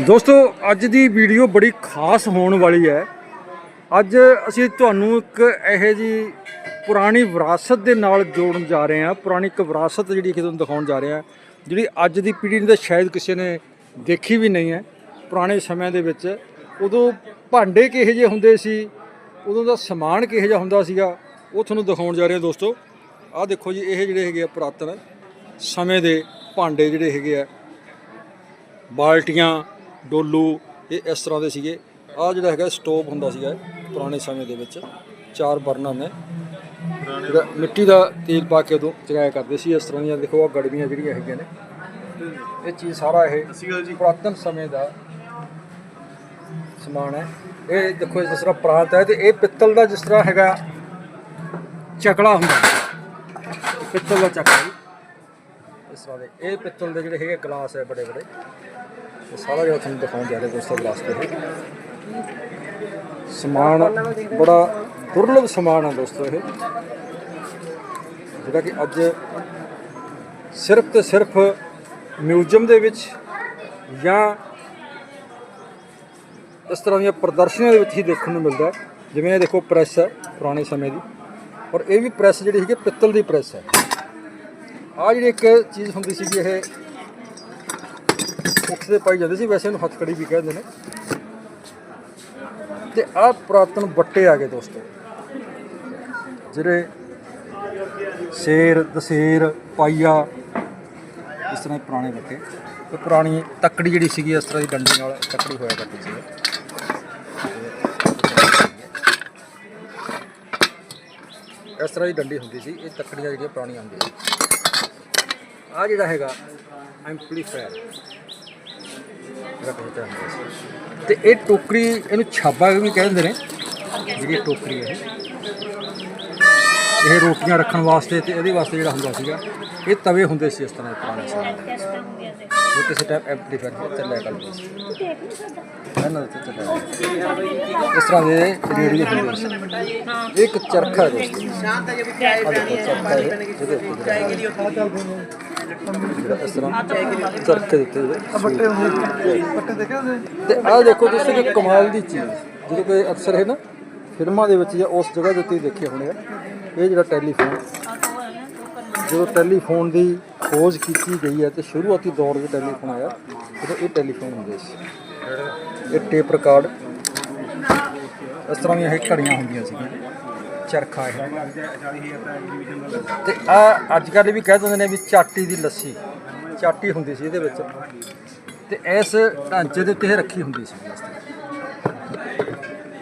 ਦੋਸਤੋ, ਅੱਜ ਦੀ ਵੀਡੀਓ ਬੜੀ ਖਾਸ ਹੋਣ ਵਾਲੀ ਹੈ। ਅੱਜ ਅਸੀਂ ਤੁਹਾਨੂੰ ਇੱਕ ਇਹੋ ਜੀ ਪੁਰਾਣੀ ਵਿਰਾਸਤ ਦੇ ਨਾਲ ਜੋੜਨ ਜਾ ਰਹੇ ਹਾਂ। ਪੁਰਾਣੀ ਇੱਕ ਵਿਰਾਸਤ ਜਿਹੜੀ ਤੁਹਾਨੂੰ ਦਿਖਾਉਣ ਜਾ ਰਹੇ ਹਾਂ, ਜਿਹੜੀ ਅੱਜ ਦੀ ਪੀੜ੍ਹੀ ਨੇ ਤਾਂ ਸ਼ਾਇਦ ਕਿਸੇ ਨੇ ਦੇਖੀ ਵੀ ਨਹੀਂ ਹੈ, ਪੁਰਾਣੇ ਸਮਿਆਂ ਦੇ ਵਿੱਚ। ਉਦੋਂ ਭਾਂਡੇ ਕਿਹੋ ਜਿਹੇ ਹੁੰਦੇ ਸੀ, ਉਦੋਂ ਦਾ ਸਮਾਨ ਕਿਹੋ ਜਿਹਾ ਹੁੰਦਾ ਸੀਗਾ, ਉਹ ਤੁਹਾਨੂੰ ਦਿਖਾਉਣ ਜਾ ਰਹੇ ਹਾਂ ਦੋਸਤੋ। ਆਹ ਦੇਖੋ ਜੀ, ਇਹ ਜਿਹੜੇ ਹੈਗੇ ਆ ਪੁਰਾਤਨ ਸਮੇਂ ਦੇ ਭਾਂਡੇ ਜਿਹੜੇ ਹੈਗੇ ਆ, ਬਾਲਟੀਆਂ ਡੋਲੂ ਇਹ ਇਸ ਤਰ੍ਹਾਂ ਦੇ ਸੀਗੇ। ਆਹ ਜਿਹੜਾ ਹੈਗਾ ਸਟੋਵ ਹੁੰਦਾ ਸੀਗਾ ਪੁਰਾਣੇ ਸਮੇਂ ਦੇ ਵਿੱਚ। ਚਾਰ ਬਰਨਰ ਨੇ। ਜਿਹੜਾ ਮਿੱਟੀ ਦਾ ਤੇਲ ਪਾ ਕੇ ਉਦੋਂ ਚਲਾਇਆ ਕਰਦੇ ਸੀ ਇਸ ਤਰ੍ਹਾਂ ਦੀਆਂ ਦੇਖੋ ਆਹ ਗੜਵੀਆਂ ਜਿਹੜੀਆਂ ਹੈਗੀਆਂ ਨੇ। ਇਹ ਚੀਜ਼ ਸਾਰਾ ਇਹ ਪੁਰਾਤਨ ਸਮੇਂ ਦਾ ਸਮਾਨ ਹੈ। ਇਹ ਦੇਖੋ ਜਿਸ ਤਰ੍ਹਾਂ ਪ੍ਰਾਂਤ ਹੈ ਤੇ ਇਹ ਪਿੱਤਲ ਦਾ ਜਿਸ ਤਰ੍ਹਾਂ ਹੈਗਾ ਚਕਲਾ ਹੁੰਦਾ ਪਿੱਤਲ ਦਾ ਚਕਲਾ ਇਸ ਤਰ੍ਹਾਂ ਦੇ ਇਹ ਪਿੱਤਲ ਦੇ ਜਿਹੜੇ ਹੈਗੇ ਗਲਾਸ ਹੈ ਬੜੇ ਬੜੇ ਇਹ ਸਾਰਾ ਜਿਹੜਾ ਤੁਹਾਨੂੰ ਦਿਖਾਉਣ ਜਾ ਰਿਹਾ ਦੋਸਤੋ ਵਾਸਤੇ ਤੇ ਸਮਾਨ ਬੜਾ ਦੁਰਲਭ ਸਮਾਨ ਹੈ ਦੋਸਤੋ ਇਹ। ਜਿਹੜਾ ਕਿ ਅੱਜ ਸਿਰਫ ਤੇ ਸਿਰਫ ਮਿਊਜ਼ੀਅਮ ਦੇ ਵਿੱਚ ਜਾਂ ਇਸ ਤਰ੍ਹਾਂ ਦੀਆਂ ਪ੍ਰਦਰਸ਼ਨੀਆਂ ਦੇ ਵਿੱਚ ਹੀ ਦੇਖਣ ਨੂੰ ਮਿਲਦਾ ਜਿਵੇਂ ਇਹ ਦੇਖੋ, ਪ੍ਰੈਸ ਹੈ ਪੁਰਾਣੇ ਸਮੇਂ ਦੀ। ਔਰ ਇਹ ਵੀ ਪ੍ਰੈਸ ਜਿਹੜੀ ਹੈਗੀ ਪਿੱਤਲ ਦੀ ਪ੍ਰੈਸ ਹੈ। ਆ ਜਿਹੜੀ ਇੱਕ ਚੀਜ਼ ਹੁੰਦੀ ਸੀਗੀ, ਇਹ ਉੱਠ ਦੇ ਪਾਈ ਜਾਂਦੇ ਸੀ, ਵੈਸੇ ਇਹਨੂੰ ਹੱਥਕੜੀ ਵੀ ਕਹਿੰਦੇ ਨੇ। ਤੇ ਆਹ ਪੁਰਾਤਨ ਬੱਟੇ ਆ ਗਏ ਦੋਸਤੋ। ਜਿਹੜੇ ਸ਼ੇਰ, ਦਸੇਰ, ਪਾਈਆ, ਇਸ ਤਰ੍ਹਾਂ ਦੇ ਪੁਰਾਣੇ ਬੱਟੇ ਤੇ ਪੁਰਾਣੀ ਤੱਕੜੀ ਜਿਹੜੀ ਸੀਗੀ, ਇਸ ਤਰ੍ਹਾਂ ਦੀ ਡੰਡੀ ਨਾਲ ਤੱਕੜੀ ਹੋਇਆ ਕਰਦੀ ਸੀ। ਇਸ ਤਰ੍ਹਾਂ ਦੀ ਡੰਡੀ ਹੁੰਦੀ ਸੀ, ਇਹ ਤੱਕੜੀਆਂ ਜਿਹੜੀਆਂ ਪੁਰਾਣੀਆਂ ਹੁੰਦੀਆਂ ਸੀ। ਆ ਜਿਹੜਾ ਹੈਗਾ ਐਂਪਲੀਫਾਇਰ ਜਿਹੜਾ ਕਹਿੰਦੇ ਹੁੰਦਾ ਸੀ ਤੇ ਇਹ ਟੋਕਰੀ ਇਹਨੂੰ ਛਾਬਾ ਵੀ ਕਹਿੰਦੇ ਨੇ, ਜਿਹੜੀ ਟੋਕਰੀ ਹੈ। ਇਹ ਰੋਟੀਆਂ ਰੱਖਣ ਵਾਸਤੇ ਤੇ ਇਹਦੇ ਵਾਸਤੇ ਜਿਹੜਾ ਹੁੰਦਾ ਸੀਗਾ, ਇਹ ਤਵੇ ਹੁੰਦੇ ਸੀ ਇਸ ਤਰ੍ਹਾਂ ਦੇ ਪੁਰਾਣੇ ਸਮੇਂ ਦੇ। ਜੋ ਕਿਸੇ ਟਾਈਮ ਐਂਪਲੀਫਾਇਰ ਚੱਲਿਆ ਕਰਦੇ ਸੀ। ਇਹਨਾਂ ਦੇ ਚੱਲਿਆ ਇਸ ਤਰ੍ਹਾਂ ਦੇ ਰੇਡੀਓ ਹੁੰਦੇ ਸੀ। ਇੱਕ ਚਰਖਾ ਹੈ ਦੋਸਤੋ। ਆਹ ਦੇਖੋ, ਚਰਖਾ ਹੈ ਜਿਹਦੇ ਉੱਤੇ ਜਿਹੜਾ ਜਿਹੜਾ ਇਸ ਤਰ੍ਹਾਂ ਚਰਖੇ ਦਿੱਤੇ ਉੱਤੇ ਜਿਹੜੇ ਪੱਟੇ ਦੇਖਿਆ ਤੇ ਆਹ ਦੇਖੋ ਤੁਸੀਂ ਕਿ ਕਮਾਲ ਦੀ ਚੀਜ਼। ਜਦੋਂ ਕਿ ਅਕਸਰ ਹੈ ਨਾ ਫਿਲਮਾਂ ਦੇ ਵਿੱਚ ਜਾਂ ਉਸ ਜਗ੍ਹਾ ਦੇ ਉੱਤੇ ਦੇਖੇ ਹੋਣੇ ਆ ਇਹ ਜਿਹੜਾ ਟੈਲੀਫੋਨ, ਜਦੋਂ ਟੈਲੀਫੋਨ ਦੀ ਖੋਜ ਕੀਤੀ ਗਈ ਹੈ ਤੇ ਸ਼ੁਰੂਆਤੀ ਦੌਰ ਦੇ ਟੈਲੀਫੋਨ ਆਇਆ, ਉਦੋਂ ਇਹ ਟੈਲੀਫੋਨ ਹੁੰਦੇ ਸੀ। ਇਹ ਟੇਪ ਰਿਕਾਰਡ, ਇਸ ਤਰ੍ਹਾਂ ਦੀਆਂ ਇਹ ਘੜੀਆਂ ਹੁੰਦੀਆਂ ਸੀਗੀਆਂ। ਚਰਖਾ ਇਹ। ਤੇ ਆ ਅੱਜ ਕੱਲ੍ਹ ਵੀ ਕਹਿ ਦਿੰਦੇ ਨੇ ਵੀ ਚਾਟੀ ਦੀ ਲੱਸੀ ਚਾਟੀ ਹੁੰਦੀ ਸੀ ਇਹਦੇ ਵਿੱਚ। ਤੇ ਇਸ ਢਾਂਚੇ ਦੇ ਉੱਤੇ ਇਹ ਰੱਖੀ ਹੁੰਦੀ ਸੀ।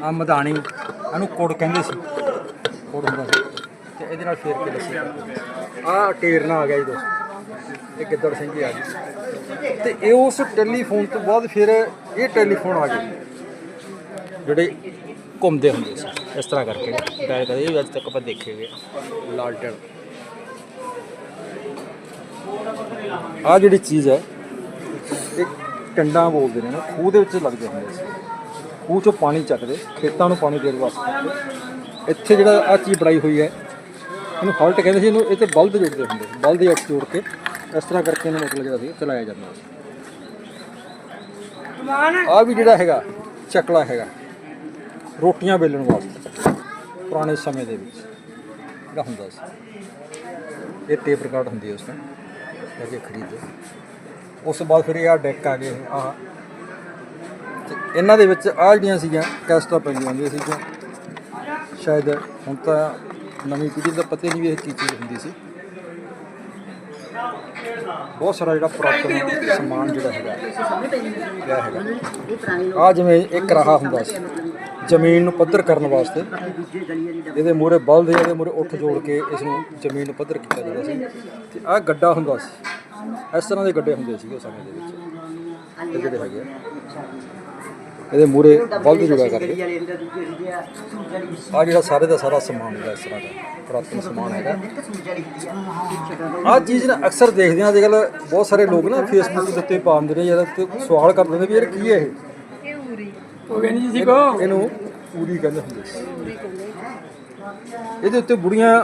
ਆ ਮਧਾਣੀ ਇਹਨੂੰ ਕੋੜ ਕਹਿੰਦੇ ਸੀ। ਕੋੜ ਹੁੰਦਾ ਸੀ। ਤੇ ਇਹਦੇ ਨਾਲ ਫੇਰ ਕੇ ਲੱਸੀ ਆ ਟੇਰਨਾ ਆ ਗਿਆ ਜੀ ਦੋਸਤੋ। ਇਹ ਗਿੱਦੜ ਸਿੰਘ ਜੀ ਆ ਗਏ। ਤੇ ਇਹ ਉਸ ਟੈਲੀਫੋਨ ਤੋਂ ਬਾਅਦ ਫਿਰ ਇਹ ਟੈਲੀਫੋਨ ਆ ਗਏ। ਜਿਹੜੇ ਘੁੰਮਦੇ ਹੁੰਦੇ ਸੀ। ਇਸ ਤਰ੍ਹਾਂ ਕਰਕੇ। ਇਹ ਵੀ ਅੱਜ ਤੱਕ ਆਪਾਂ ਦੇਖੇ ਗਏ ਲਾਲਟਨ ਆ ਜਿਹੜੀ ਚੀਜ਼ ਹੈ ਇਹ ਟੰਡਾਂ ਬੋਲਦੇ ਨੇ ਨਾ ਖੂਹ ਦੇ ਵਿੱਚ ਲੱਗਦੇ ਹੁੰਦੇ ਸੀ। ਖੂਹ ਚੋਂ ਪਾਣੀ ਚੱਕਦੇ ਖੇਤਾਂ ਨੂੰ ਪਾਣੀ ਦੇਣ ਵਾਸਤੇ। ਇੱਥੇ ਜਿਹੜਾ ਆ ਚੀਜ਼ ਬਣਾਈ ਹੋਈ ਹੈ ਇਹਨੂੰ ਹਲਟ ਕਹਿੰਦੇ ਸੀ ਇਹਨੂੰ ਇਹ ਤੇ ਬਲਦ ਜੁੜਦੇ ਹੁੰਦੇ ਸੀ। ਬਲਦ ਇੱਕ ਜੋੜ ਕੇ ਇਸ ਤਰ੍ਹਾਂ ਕਰਕੇ ਇਹਨੂੰ ਮਤਲਬ ਜਿਹੜਾ ਸੀ ਚਲਾਇਆ ਜਾਂਦਾ ਸੀ। ਆ ਵੀ ਜਿਹੜਾ ਹੈਗਾ ਚੱਕਲਾ ਹੈਗਾ। ਰੋਟੀਆਂ ਵੇਲਣ ਵਾਸਤੇ, ਪੁਰਾਣੇ ਸਮੇਂ ਦੇ ਵਿੱਚ। ਜਿਹੜਾ ਹੁੰਦਾ ਸੀ, ਇਹ ਟੇਪ ਰਿਕਾਰਡ ਹੁੰਦੀ ਉਸ ਟਾਈਮ ਲੈ ਕੇ ਖਰੀਦੋ। ਉਸ ਤੋਂ ਬਾਅਦ ਫਿਰ ਇਹ ਆ ਡੈਕ ਆ ਗਏ ਆ ਤੇ ਇਹਨਾਂ ਦੇ ਵਿੱਚ ਆ ਜਿਹੜੀਆਂ ਸੀਗੀਆਂ, ਕੈਸਟਾਂ ਪੈਂਦੀਆਂ ਹੁੰਦੀਆਂ ਸੀਗੀਆਂ। ਸ਼ਾਇਦ ਹੁਣ ਤਾਂ ਨਵੀਂ ਪੀੜ੍ਹੀ ਦਾ ਪਤਾ ਹੀ ਨਹੀਂ ਵੀ ਇਹ ਕੀ ਚੀਜ਼ ਹੁੰਦੀ ਸੀ। ਬਹੁਤ ਸਾਰਾ ਜਿਹੜਾ ਪੁਰਾਤਨ ਸਮਾਨ ਜਿਹੜਾ ਹੈਗਾ, ਪਿਆ ਹੈਗਾ। ਆ ਜਿਵੇਂ ਇੱਕ ਰਾਹਾ ਹੁੰਦਾ ਸੀ। ਜ਼ਮੀਨ ਨੂੰ ਪੱਧਰ ਕਰਨ ਵਾਸਤੇ ਇਹਦੇ ਮੂਹਰੇ ਬਲਦ ਇਹਦੇ ਮੂਹਰੇ ਉੱਠ ਜੋੜ ਕੇ ਇਸ ਨੂੰ ਜ਼ਮੀਨ ਨੂੰ ਪੱਧਰ ਕੀਤਾ ਜਾਂਦਾ ਸੀ। ਤੇ ਆਹ ਗੱਡਾ ਹੁੰਦਾ ਸੀ। ਇਸ ਤਰ੍ਹਾਂ ਦੇ ਗੱਡੇ ਹੁੰਦੇ ਸੀਗੇ ਉਸ ਸਮੇਂ ਦੇ ਵਿੱਚ। ਇਹ ਜਿਹੜੇ ਹੈਗੇ ਆ। ਇਹਦੇ ਮੂਹਰੇ ਬਲਦ ਜੁੜਿਆ ਕਰਦੇ ਆ ਜਿਹੜਾ ਸਾਰੇ ਦਾ ਸਾਰਾ ਸਮਾਨ ਹੈਗਾ, ਇਸ ਤਰ੍ਹਾਂ ਦਾ ਪੁਰਾਤਨ ਸਮਾਨ ਹੈਗਾ। ਆ ਚੀਜ਼ ਨਾ ਅਕਸਰ ਦੇਖਦੇ ਆ ਅੱਜ ਕੱਲ ਬਹੁਤ ਸਾਰੇ ਲੋਕ ਨਾ ਫੇਸਬੁੱਕ ਦੇ ਉੱਤੇ ਪਾਉਂਦੇ ਨੇ ਯਾਰ ਤੇ ਸਵਾਲ ਕਰਦੇ ਨੇ ਵੀ ਯਾਰ ਕੀ ਹੈ ਇਹ? ਉਹ ਕਹਿੰਦੀ ਜੀ ਕੋ ਇਹਨੂੰ ਪੂਰੀ ਕਹਿੰਦੇ ਹੁੰਦੇ ਸੀ। ਇਹਦੇ ਉੱਤੇ ਬੁੜੀਆਂ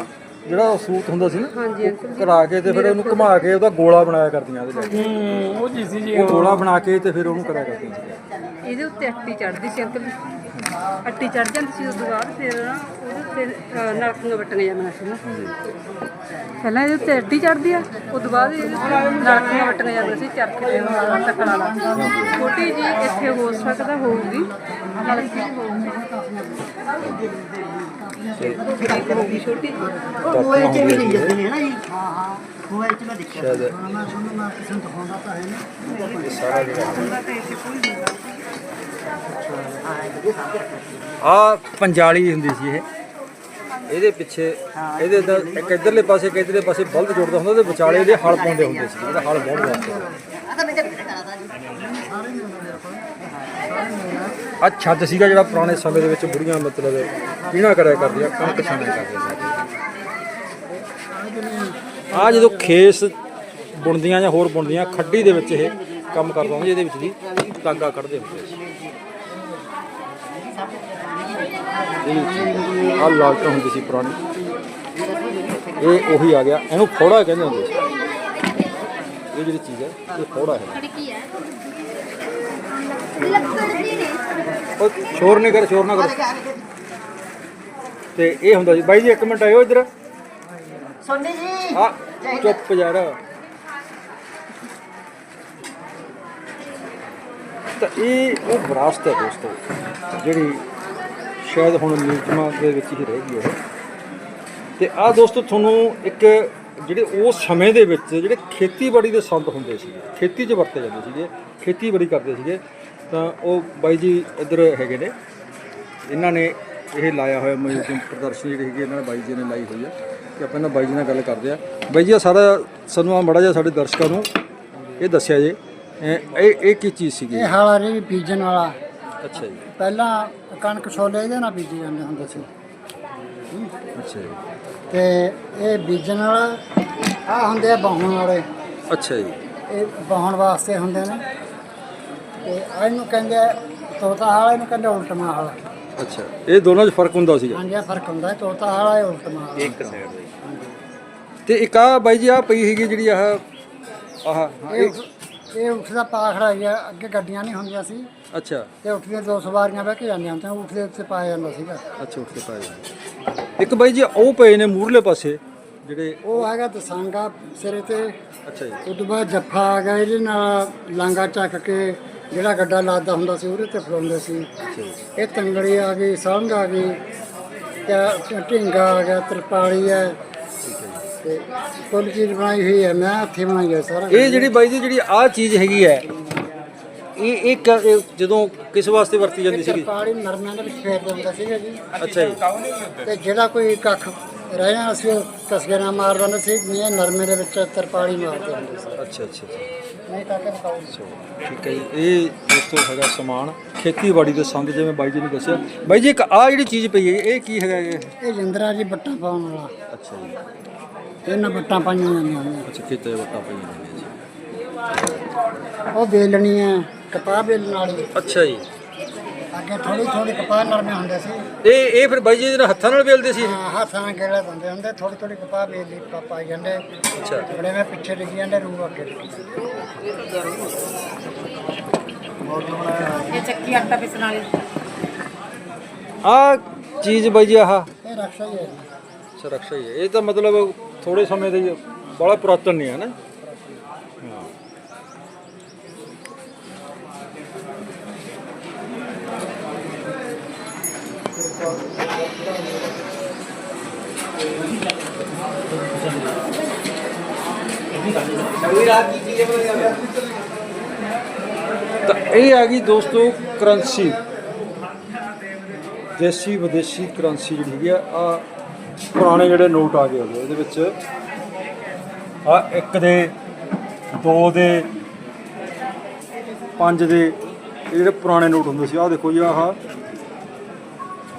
ਜਿਹੜਾ ਉਹ ਸੂਤ ਹੁੰਦਾ ਸੀ ਨਾ ਹਾਂਜੀ ਜੀ ਕਰਾ ਕੇ ਤੇ ਫਿਰ ਉਹਨੂੰ ਘੁਮਾ ਕੇ ਉਹਦਾ ਗੋਲਾ ਬਣਾਇਆ ਕਰਦੀਆਂ ਉਹਦੇ ਲੈ ਕੇ ਹੂੰ ਉਹ ਚੀਜ਼ ਸੀ ਜੀ ਉਹ ਗੋਲਾ ਬਣਾ ਕੇ ਤੇ ਫਿਰ ਉਹਨੂੰ ਕਰਿਆ ਕਰਦੀਆਂ ਇਹਦੇ ਉੱਤੇ ਅੱਟੀ ਚੜਦੀ ਸੀ ਅੰਕਲ। ਜੀ ਅੱਟੀ ਚੜ ਜਾਂਦੀ ਸੀ ਉਸ ਤੋਂ ਬਾਅਦ ਫਿਰ ਨਾ ਉਹਦੇ ਉੱਤੇ ਨਲਕੀਆਂ ਵੱਟੀਆਂ ਜਾਂਦੀਆਂ ਸੀ ਨਾ ਪਹਿਲਾਂ ਇਹਦੇ ਉੱਤੇ ਅੱਟੀ ਚੜਦੀ ਆ ਉਸ ਤੋਂ ਬਾਅਦ ਇਹਦੇ ਉੱਤੇ ਨਲਕੀਆਂ ਵੱਟੀਆਂ ਜਾਂਦੀਆਂ ਸੀ ਚਰਖੇ ਦੇ ਨਾਲ ਟਕਲਾ ਲਾ ਕੇ। ਛੋਟੀ ਜੀ ਇੱਥੇ ਹੋ ਸਕਦਾ ਹੋਊਗੀ। ਨਲਕੀ ਹੋਊਗੀ ਹੋਊਗੀ ਛੋਟੀ। ਜਿਹੀ। ਕਾਪੀਆਂ ਹੁੰਦੀਆਂ ਸੀ ਹੈ ਨਾ ਜੀ। ਹਾਂ ਹਾਂ। ਹੋਇਆ ਚ ਮੈਂ ਦੇਖਿਆ ਮੈਂ ਤੁਹਾਨੂੰ ਮੈਂ ਕਿਸੇ ਨੂੰ ਦਿਖਾਉਂਦਾ ਤਾਂ ਹੈ ਨਹੀਂ। ਇਹ ਸਾਰਾ ਜਿਹੜਾ ਹੁੰਦਾ ਤਾਂ ਇੱਥੇ ਕੋਈ ਨਹੀਂ। ਆ ਪੰਜਾਲੀ ਹੁੰਦੀ ਸੀ ਇਹ। ਇਹਦੇ ਪਿੱਛੇ, ਇਹਦੇ ਦਾ ਇੱਕ ਇਧਰਲੇ ਪਾਸੇ, ਇੱਕ ਇਧਰਲੇ ਪਾਸੇ ਬਲਦ ਜੋੜਦਾ ਹੁੰਦਾ ਤੇ ਵਿਚਾਲੇ ਇਹਦੇ ਹਲ ਪਾਉਂਦੇ ਹੁੰਦੇ ਸੀ ਜਿਹੜਾ ਹਲ ਬਹੁਤ ਵਾਸਤੇ। ਆ ਛੱਜ ਸੀਗਾ ਜਿਹੜਾ ਪੁਰਾਣੇ ਸਮੇਂ ਦੇ ਵਿੱਚ ਬੁੜੀਆਂ ਮਤਲਬ ਪੀਣਾ ਕਰਿਆ ਕਰਦੀਆਂ ਕਣਕ ਛਾਣਿਆ ਕਰਦੀਆਂ ਆ ਜਦੋਂ ਖੇਸ ਬੁਣਦੀਆਂ ਜਾਂ ਹੋਰ ਬੁਣਦੀਆਂ, ਖੱਡੀ ਦੇ ਵਿੱਚ ਇਹ ਕੰਮ ਕਰਦਾ ਹੁੰਦਾ ਇਹਦੇ ਵਿੱਚ ਦੀ ਟਾਂਗਾ ਕੱਢਦੇ ਹੁੰਦੇ ਸੀ। ਆ ਲਾਲਟਾਂ ਹੁੰਦੀ ਸੀ ਪੁਰਾਣੀ। ਇਹ ਉਹੀ ਆ ਗਿਆ। ਇਹਨੂੰ ਫੋੜਾ ਕਹਿੰਦੇ ਹੁੰਦੇ ਇਹ ਜਿਹੜੀ ਚੀਜ਼ ਹੈ ਇਹ ਫੋੜਾ ਹੈ। ਉਹ ਸ਼ੋਰ ਨਹੀਂ ਕਰ ਸ਼ੋਰ ਨਾ ਕਰ। ਤੇ ਇਹ ਹੁੰਦਾ ਸੀ। ਬਾਈ ਜੀ ਇੱਕ ਮਿੰਟ ਆਇਓ ਇੱਧਰ। ਸੋਨੀ ਜੀ। ਆ ਚੁੱਪ ਯਾਰ। ਤਾਂ ਇਹ ਉਹ ਵਿਰਾਸਤ ਹੈ ਦੋਸਤੋ। ਜਿਹੜੀ ਸ਼ਾਇਦ ਹੁਣ ਮਿਊਜ਼ੀਅਮਾਂ ਦੇ ਵਿੱਚ ਹੀ ਰਹਿ ਗਈ ਹੈ। ਤੇ ਆ ਦੋਸਤੋ ਤੁਹਾਨੂੰ ਇੱਕ ਜਿਹੜੇ ਉਸ ਸਮੇਂ ਦੇ ਵਿੱਚ ਜਿਹੜੇ ਖੇਤੀਬਾੜੀ ਦੇ ਸੰਦ ਹੁੰਦੇ ਸੀ ਖੇਤੀ 'ਚ ਵਰਤੇ ਜਾਂਦੇ ਸੀਗੇ, ਖੇਤੀਬਾੜੀ ਕਰਦੇ ਸੀਗੇ, ਤਾਂ ਉਹ ਬਾਈ ਜੀ ਇੱਧਰ ਹੈਗੇ ਨੇ। ਇਹਨਾਂ ਨੇ ਇਹ ਲਾਇਆ ਹੋਇਆ ਮਿਊਜ਼ੀਅਮ ਪ੍ਰਦਰਸ਼ਨੀ ਜਿਹੜੀ ਹੈਗੀ, ਇਹਨਾਂ ਨੇ ਬਾਈ ਜੀ ਨੇ ਲਾਈ ਹੋਈ ਹੈ। ਤੇ ਆਪਾਂ ਇਹਨਾਂ ਬਾਈ ਜੀ ਨਾਲ ਗੱਲ ਕਰਦੇ ਆ ਬਾਈ ਜੀ, ਆਹ ਸਾਰਾ ਸਾਨੂੰ ਆ ਮੜਾ ਜਿਹਾ ਸਾਡੇ ਦਰਸ਼ਕਾਂ ਨੂੰ ਇਹ ਦੱਸਿਆ ਜੇ, ਇਹ ਇਹ ਕੀ ਚੀਜ਼ ਸੀਗੀ? ਇਹ ਹਾਲਾ ਰੀ ਬੀਜਣ ਵਾਲਾ। ਅੱਛਾ ਜੀ। ਪਹਿਲਾਂ ਕਣਕ ਛੋਲੇ ਇਹਦੇ ਨਾਲ ਬੀਜੀ ਜਾਂਦੇ ਹੁੰਦੇ ਸੀ। ਅੱਛਾ ਜੀ। ਤੇ ਇਹ ਬੀਜਣ ਵਾਲਾ ਆ ਹੁੰਦੇ ਆ ਬਾਹਣ ਵਾਲੇ। ਅੱਛਾ ਜੀ। ਇਹ ਬਾਹਣ ਵਾਸਤੇ ਹੁੰਦੇ ਨੇ। ਤੇ ਆਹ ਇਹਨੂੰ ਕਹਿੰਦੇ ਆ ਤੋਤਾ ਹਾਲਾ ਇਹਨੂੰ ਕਹਿੰਦੇ ਉਲਟਮਾ ਹਾਲਾ ਅੱਛਾ। ਇਹ ਦੋਨਾਂ 'ਚ ਫ਼ਰਕ ਹੁੰਦਾ ਸੀਗਾ? ਹਾਂਜੀ ਇਹ ਫ਼ਰਕ ਹੁੰਦਾ। ਹੈ ਤੋਤਾ ਹਾਲਾ ਇਹ ਉਲਟਮਾ ਹਾਲਾ ਇੱਕ ਸਾਈਡ ਦੇ ਤੇ ਇੱਕ ਆ ਬਾਈ ਜੀ ਆ ਪਈ ਹੈਗੀ ਜਿਹੜੀ ਆਹ ਆਹ ਇਹ ਇਹ ਉੱਠ- ਇਹ ਉੱਠ ਦਾ ਪਾਖੜਾ ਹੀ ਆ ਅੱਗੇ ਗੱਡੀਆਂ ਨਹੀਂ ਹੁੰਦੀਆਂ ਸੀ। ਅੱਛਾ। ਤੇ ਉੱਠ ਦੋ ਸਵਾਰੀਆਂ ਬਹਿ ਕੇ ਜਾਂਦੀਆਂ ਹੁੰਦੀਆਂ ਉੱਠ ਦੇ ਉੱਤੇ ਪਾਇਆ ਜਾਂਦਾ ਸੀਗਾ। ਅੱਛਾ ਉੱਠ ਕੇ ਜਾਂਦੇ। ਇੱਕ ਬਾਈ ਜੀ ਉਹ ਪਏ ਨੇ ਮੂਰਲੇ ਪਾਸੇ ਜਿਹੜੇ ਉਹ ਹੈਗਾ ਦਸਾਂਗਾ ਸਿਰੇ ਤੇ। ਅੱਛਾ ਜੀ। ਉਸ ਤੋਂ ਬਾਅਦ ਜੱਫਾ ਆ ਗਿਆ ਇਹਦੇ ਨਾਲ ਲਾਂਗਾ ਚੱਕ ਕੇ ਜਿਹੜਾ ਗੱਡਾ ਲਾਦਾ ਹੁੰਦਾ ਸੀ ਉਹਦੇ ਤੇ ਫੜਾਉਂਦੇ ਸੀ। ਇਹ ਤੰਗੜੀ ਆ ਗਈ ਸੰਗ ਆ ਗਈ ਤੇ ਢਿੰਗਾ ਆ ਗਿਆ ਤਰਪਾਲੀ ਹੈ ਤੇ ਕੁੱਲ ਚੀਜ਼ ਬਣਾਈ ਹੋਈ ਹੈ ਮੈਂ ਹੱਥੀ ਬਣਾਈ ਹੈ ਸਾਰਾ। ਇਹ ਜਿਹੜੀ ਬਾਈ ਜੀ ਜਿਹੜੀ ਆ ਚੀਜ਼ ਹੈਗੀ ਹੈ ਇਹ ਇਹ ਕ- ਇਹ ਜਦੋਂ ਕਿਸ ਵਾਸਤੇ ਵਰਤੀ ਜਾਂਦੀ ਸੀਗੀ? ਤਰਪਾਲੀ ਨਰਮਿਆਂ ਦੇ ਵਿੱਚ ਫੇਰ ਦਿੰਦਾ ਸੀਗਾ ਜੀ। ਅੱਛਾ ਜੀ। ਤੇ ਜਿਹੜਾ ਕੋਈ ਕੱਖ ਰਹਿ ਜਾਣਾ ਸੀ ਉਹ ਨਾਲ ਮਾਰ ਦਿੰਦਾ ਸੀ ਨਹੀਂ ਨਰਮੇ ਦੇ ਵਿੱਚ ਤਰਪਾਲੀ ਮਾਰਦੇ ਹੁੰਦੇ ਸੀ। ਅੱਛਾ ਅੱਛਾ ਅੱਛਾ। ਨਹੀਂ ਕਰਕੇ ਦਿਖਾਓ ਠੀਕ ਹੈ ਜੀ। ਇਹ ਦੋਸਤੋ ਹੈਗਾ ਸਮਾਨ। ਖੇਤੀਬਾੜੀ ਦੇ ਸੰਦ ਜਿਵੇਂ ਬਾਈ ਜੀ ਨੇ ਦੱਸਿਆ। ਬਾਈ ਜੀ ਇੱਕ ਆ ਜਿਹੜੀ ਚੀਜ਼ ਪਈ ਹੈ ਇਹ ਕੀ ਹੈਗਾ ਇਹ? ਇਹ ਜਿੰਦਰਾ ਜੀ ਬੱਟਾ ਪਾਉਣ ਵਾਲਾ। ਅੱਛਾ ਜੀ। ਇਹਨਾਂ ਬੱਟਾਂ ਪਾਈਆਂ ਜਾਂਦੀਆਂ ਅੱਛਾ ਖੇਤਾਂ ਵੱਟਾਂ ਜੀ ਉਹ ਬੇਲਣੀ ਹੈ ਕਪਾਹ ਬੇਲਣ ਵਾਲੀ। ਅੱਛਾ ਜੀ। ਅੱਗੇ ਥੋੜੀ ਥੋੜੀ ਕਪਾਹ ਨਰਮੇ ਹੁੰਦੇ ਸੀ। ਇਹ ਇਹ ਫਿਰ ਬਾਈ ਜੀ ਨਾਲ ਹੱਥਾਂ ਨਾਲ ਵੇਲਦੇ ਸੀ? ਹਾਂ, ਹੱਥਾਂ ਨਾਲ ਗੇੜੇ ਦਿੰਦੇ ਹੁੰਦੇ ਥੋੜੀ ਥੋੜੀ ਕਪਾਹ ਪਾ- ਪਾਈ ਜਾਂਦੇ। ਅੱਛਾ। ਬੜੇ ਮੈਂ ਪਿੱਛੇ ਲਿਖੀ ਜਾਂਦੇ ਰੂ ਅੱਗੇ। ਇਹ ਚੱਕੀ ਆਟਾ ਪਿਸਣ ਵਾਲੀ। ਆ ਚੀਜ਼ ਬਾਈ ਜੀ ਆਹ। ਇਹ ਰਕਸ਼ਾ ਹੀ ਹੈ ਜੀ। ਹੀ ਹੈ। ਇਹ ਤਾਂ ਮਤਲਬ ਥੋੜੇ ਸਮੇਂ ਦੇ ਬੜਾ ਪੁਰਾਤਨ ਨਹੀਂ ਹੈ ਨਾ। ਤਾਂ ਇਹ ਆ ਗਈ ਦੋਸਤੋ ਕਰੰਸੀ। ਦੇਸੀ, ਵਿਦੇਸ਼ੀ ਕਰੰਸੀ ਜਿਹੜੀ ਹੈਗੀ ਆ ਆ ਪੁਰਾਣੇ ਜਿਹੜੇ ਨੋਟ ਆ ਗਏ ਹੋਗੇ ਇਹਦੇ ਵਿੱਚ। ਆ ਇੱਕ ਦੇ, ਦੋ ਦੇ, ਪੰਜ ਦੇ, ਇਹ ਜਿਹੜੇ ਪੁਰਾਣੇ ਨੋਟ ਹੁੰਦੇ ਸੀ, ਆਹ ਦੇਖੋ ਜੀ, ਆਹ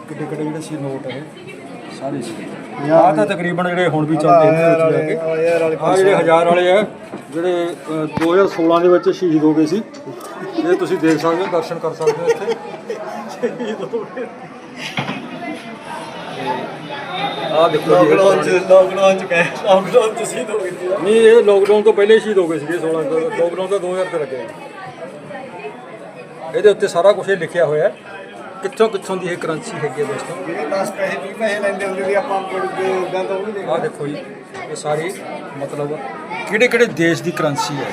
ਕਿੱਡੇ ਕਿੱਡੇ ਜਿਹੜੇ ਸੀ ਨੋਟ ਇਹ? ਸਾਰੇ ਸੀ। ਆਹ ਤਾਂ ਤਕਰੀਬਨ ਜਿਹੜੇ ਹੁਣ ਵੀ ਚੱਲਦੇ ਨੇ ਵਿੱਚ ਜਾ ਕੇ। ਆਹ ਜਿਹੜੇ ਹਜ਼ਾਰ ਵਾਲੇ ਆ ਜਿਹੜੇ ਅ, 2016 ਦੇ ਵਿੱਚ ਸ਼ਹੀਦ ਹੋ ਗਏ ਸੀ। ਇਹ ਤੁਸੀਂ ਦੇਖ ਸਕਦੇ ਹੋ ਦਰਸ਼ਨ ਕਰ ਸਕਦੇ ਹੋ ਇੱਥੇ। ਸ਼ਹੀਦ ਹੋ ਆਹ ਦੇਖੋ ਇਹ ਪੁਰਾਣੀ- ਲੋਕਡਾਊਨ ਚ ਕਹੇ ਲੋਕਡਾਊਨ ਚ ਸੀ ਦੋ ਗਏ ਨਹੀਂ ਇਹ ਲੋਕਡਾਊਨ ਤੋਂ ਪਹਿਲੇ ਹੀ ਸ਼ਹੀਦ ਹੋ ਗਏ ਸੀਗੇ 16 ਤੋਂ ਲੋਕਡਾਊਨ ਤਾਂ 2000 ਤੇ ਲੱਗਿਆ ਇਹਦੇ ਉੱਤੇ ਸਾਰਾ ਕੁਝ ਲਿਖਿਆ ਹੋਇਆ ਹੈ। ਕਿੱਥੋਂ ਕਿੱਥੋਂ ਦੀ ਇਹ ਕਰੰਸੀ ਹੈਗੀ ਹੈ ਦੋਸਤੋ? ਜਿਹੜੇ 10 ਪੈਸੇ 20 ਪੈਸੇ ਲੈਂਦੇ ਹੁੰਦੇ ਸੀ ਆਪਾਂ ਮੁੜ ਕੇ ਉਦਾਂ ਤਾਂ ਉਹ ਵੀ ਆਹ ਦੇਖੋ ਜੀ ਇਹ ਸਾਰੀ ਮਤਲਬ ਕਿਹੜੇ ਕਿਹੜੇ ਦੇਸ਼ ਦੀ ਕਰੰਸੀ ਹੈ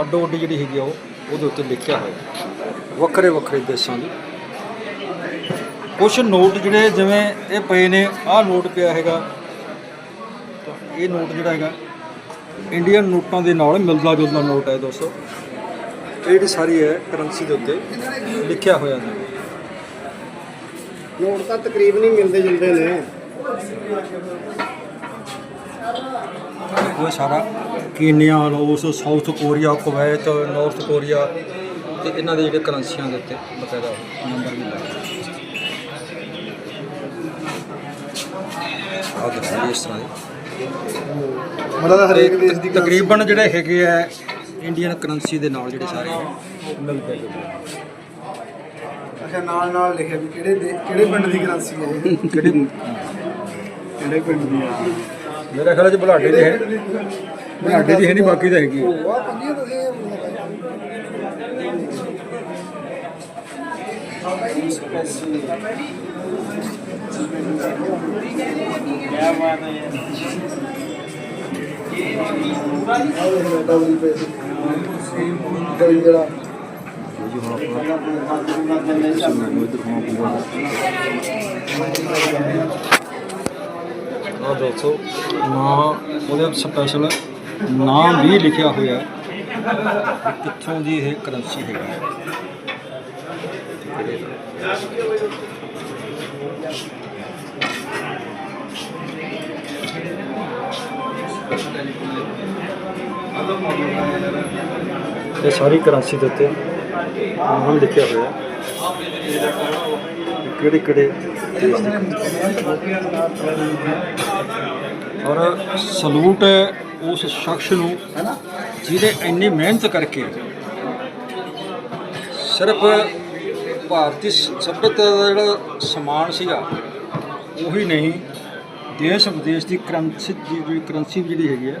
ਅੱਡੋ ਅੱਡੀ ਜਿਹੜੀ ਹੈਗੀ ਆ ਉਹ ਉਹਦੇ ਉੱਤੇ ਲਿਖਿਆ ਹੋਇਆ। ਵੱਖਰੇ ਵੱਖਰੇ ਦੇਸ਼ਾਂ ਦੀ। ਕੁਝ ਨੋਟ ਜਿਹੜੇ ਜਿਵੇਂ ਇਹ ਪਏ ਨੇ ਆਹ ਨੋਟ ਪਿਆ ਹੈਗਾ। ਤਾਂ ਇਹ ਨੋਟ ਜਿਹੜਾ ਹੈਗਾ ਇੰਡੀਅਨ ਨੋਟਾਂ ਦੇ ਨਾਲ ਮਿਲਦਾ ਜੁਲਦਾ ਨੋਟ ਹੈ ਦੋਸਤੋ। ਇਹ ਜਿਹੜੀ ਸਾਰੀ ਹੈ ਕਰੰਸੀ ਦੇ ਉੱਤੇ ਲਿਖਿਆ ਹੋਇਆ ਹੈ। ਨੋਟ ਤਾਂ ਤਕਰੀਬਨ ਹੀ ਮਿਲਦੇ ਜੁਲਦੇ ਨੇ। ਉਹ ਸਾਰਾ Kenya Laos South Korea Kuwait North Korea ਤੇ ਇਹਨਾਂ ਦੇ ਜਿਹੜੇ ਕਰੰਸੀਆਂ ਦੇ ਉੱਤੇ ਬਕਾਇਦਾ ਨੰਬਰ ਵੀ ਲੱਗੇ ਆਹ ਇਸ ਤਰ੍ਹਾਂ ਮਤਲਬ ਹਰੇਕ ਦੇਸ਼ ਦੀ ਤਕਰੀਬਨ ਜਿਹੜੇ ਹੈਗੇ ਆ ਇੰਡੀਅਨ ਕਰੰਸੀ ਦੇ ਨਾਲ ਜਿਹੜੇ ਸਾਰੇ ਮਿਲਦੇ ਜੁਲਦੇ ਅੱਛਾ ਨਾਲ ਨਾਲ ਲਿਖਿਆ ਵੀ ਕਿਹੜੇ ਦੇ- ਕਿਹੜੇ ਪਿੰਡ ਦੀ ਕਰੰਸੀ ਹੈ ਇਹ? ਕਿਹੜੀ ਕਿਹੜੇ ਪਿੰਡ ਦੀ ਆ ਮੇਰੇ ਖਿਆਲ ਚ ਬੁਲਾਡੇ ਦੀ ਹੈ। ਬੁਲਾਡੇ ਦੀ ਹੈ ਨਹੀਂ ਬਾਕੀ ਤਾਂ ਹੈਗੀ ਹੈ। ਉਹ ਪੰਜੀਆਂ ਤੁਸੀਂ ਜਿਹੜਾ ਆਹ ਦੋਸਤੋ ਨਾਂ, ਉਹਦੇ ਸਪੈਸ਼ਲ ਨਾਮ ਵੀ ਲਿਖਿਆ ਹੋਇਆ। ਕਿੱਥੋਂ ਦੀ ਇਹ ਕਰੰਸੀ ਹੈਗੀ? ਹੈ ਇਹ ਸਾਰੀ ਕਰੰਸੀ ਦੇ ਉੱਤੇ ਨਾਮ ਲਿਖਿਆ ਹੋਇਆ ਕਿਹੜੇ ਕਿਹੜੇ ਦੇਸ਼ ਔਰ ਸਲੂਟ ਹੈ ਉਸ ਸ਼ਖਸ ਨੂੰ ਜਿਹਦੇ ਇੰਨੀ ਮਿਹਨਤ ਕਰਕੇ ਸਿਰਫ ਭਾਰਤੀ ਸ- ਸਭਿਅਤਾ ਦਾ ਜਿਹੜਾ ਸਮਾਨ ਸੀਗਾ, ਉਹੀ ਨਹੀਂ ਦੇਸ਼ ਵਿਦੇਸ਼ ਦੀ ਕਰੰਸੀ ਦੀ ਕਰੰਸੀ ਜਿਹੜੀ ਹੈਗੀ ਹੈ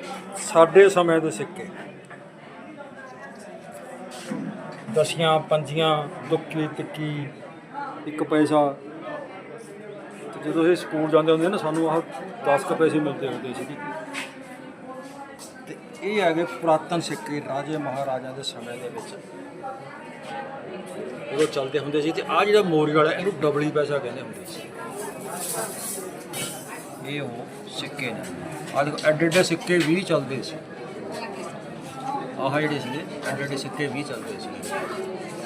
ਸਾਡੇ ਸਮੇਂ ਦੇ ਸਿੱਕੇ। ਦਸੀਆਂ, ਪੰਜੀਆਂ, ਦੁੱਕੀ ਟਿੱਕੀ ਇੱਕ ਪੈਸਾ। ਤੇ ਜਦੋਂ ਇਹ ਸਕੂਲ ਜਾਂਦੇ ਹੁੰਦੇ ਨਾ, ਸਾਨੂੰ ਆਹ 10 ਕੁ ਪੈਸੇ ਮਿਲਦੇ ਹੁੰਦੇ ਸੀ ਤੇ ਇਹ ਆ ਗਏ ਪੁਰਾਤਨ ਸਿੱਕੇ ਰਾਜੇ ਮਹਾਰਾਜਾ ਦੇ ਸਮੇਂ ਦੇ ਵਿੱਚ। ਉਹ ਚੱਲਦੇ ਹੁੰਦੇ ਸੀ ਤੇ ਆ ਜਿਹੜਾ ਮੋਰੀ ਵਾਲਾ, ਇਹਨੂੰ ਡਬਲੀ ਪੈਸਾ ਕਹਿੰਦੇ ਹੁੰਦੇ ਸੀ। ਇਹ ਉਹ ਸਿੱਕੇ ਨੇ। ਆ ਦੇਖੋ, ਐਡੇ ਐਡੇ ਸਿੱਕੇ ਵੀ ਚੱਲਦੇ ਸੀ। ਆਹ ਜਿਹੜੇ ਸੀਗੇ, ਐਡੇ ਐਡੇ ਸਿੱਕੇ ਵੀ ਚੱਲਦੇ ਸੀ।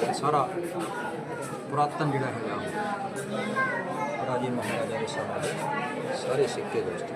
ਇਹ ਸਾਰਾ ਪੁਰਾਤਨ ਜਿਹੜਾ ਹੈਗਾ ਰਾਜੇ ਮਹਾਰਾਜਾ ਦੇ ਸਮੇਂ ਸਾਰੇ ਸਿੱਕੇ ਦੋਸਤ।